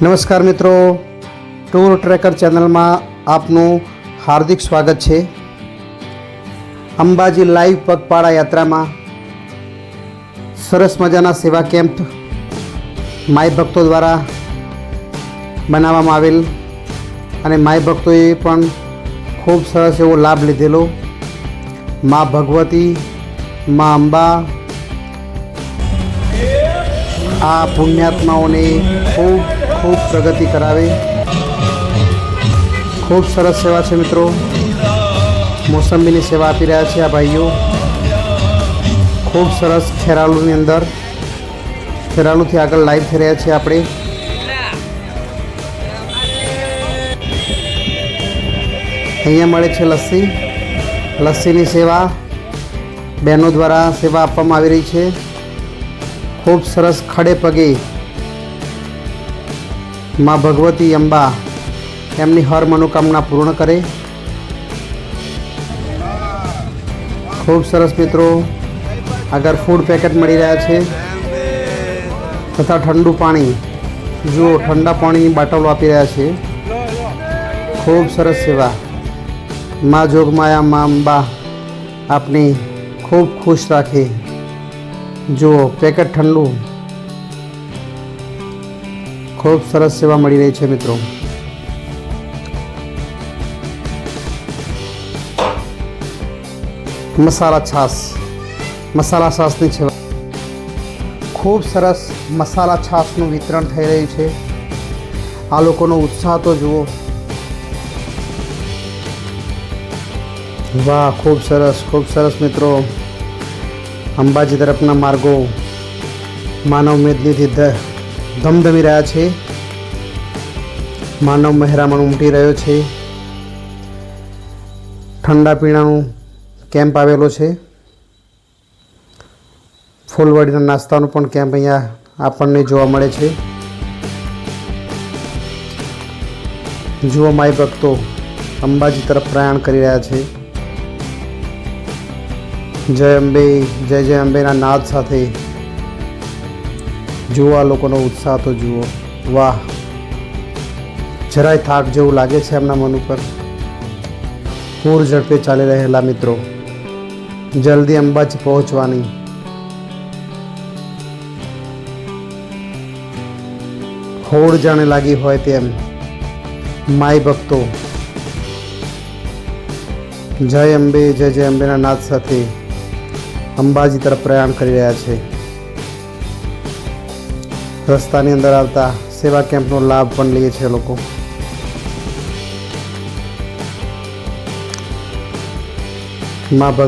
નમસ્કાર મિત્રો, tour tracker ચેનલમાં આપનું હાર્દિક સ્વાગત છે. અંબાજી લાઈવ પગપાળા યાત્રામાં સરસ મજાના સેવા કેમ્પ માય ભક્તો દ્વારા બનાવવામાં આવેલ અને માય ભક્તોએ પણ ખૂબ સરસ એવો લાભ લીધેલો. મા ભગવતી, મા અંબા આ પુણ્યાત્માઓને ખૂબ ખૂબ પ્રગતિ કરાવે. ખૂબ સરસ સેવા છે મિત્રો. મોસંબીની સેવા આપી રહ્યા છે આ ભાઈઓ. ખૂબ સરસ ખેરાલુની અંદર. ખેરાલુથી આગળ લાઈવ થઈ રહ્યા છે આપણે. અહીંયા મળે છે લસ્સી. લસ્સીની સેવા. બહેનો દ્વારા સેવા આપવામાં આવી રહી છે. ખૂબ સરસ ખડે પગે માં ભગવતી અંબા એમની હર મનોકામના પૂર્ણ કરે. ખૂબ સરસ મિત્રો આગળ ફૂડ પેકેટ મળી રહ્યા છે, તથા ઠંડુ પાણી, જુઓ ઠંડા પાણીની બાટલો આપી રહ્યા છે. ખૂબ સરસ સેવા. મા જોગમાયા, મા અંબા આપની ખૂબ ખુશ રાખે. જુઓ, પેકેટ ઠંડુ. ખૂબ સરસ સેવા મળી રહી છે મિત્રો. મસાલા છાશ. મસાલા છાસની છે. ખૂબ સરસ મસાલા છાસનું વિતરણ થઈ રહ્યું છે. આ લોકોનો ઉત્સાહ તો જુઓ. વાહ, ખૂબ સરસ ખૂબ સરસ મિત્રો. અંબાજી તરફના માર્ગો માનવ મેદનીથી ધમધમી રહ્યા છે. માનવ મહેરામણ ઉમટી રહ્યો છે. ઠંડા પીણાનું કેમ્પ આવેલો છે. ફૂલવાડીના નાસ્તાનો પણ કેમ્પ અહીંયા આપણને જોવા મળે છે. જુઓ માય ભક્તો, અંબાજી તરફ પ્રયાણ કરી રહ્યા છે. જય અંબે, જય જય અંબેના નાદ સાથે જુઓ આ લોકોનો ઉત્સાહ તો જુઓ. વાહ. જરાય થાક જેવું લાગે છે એમના મન ઉપર? પૂર ઝડપે ચાલી રહેલા મિત્રો, જલ્દી અંબાજી પહોંચવાની. હોડ જાણે લાગી હોય તેમ, માય ભક્તો. જય અંબે, જય જય અંબેના નાદ સાથે અંબાજી તરફ પ્રયાણ કરી રહ્યા છે. રસ્તાની અંદર આવતા સેવા કેમ્પનો લાભ પણ લઈએ છે લોકો. મા ભગ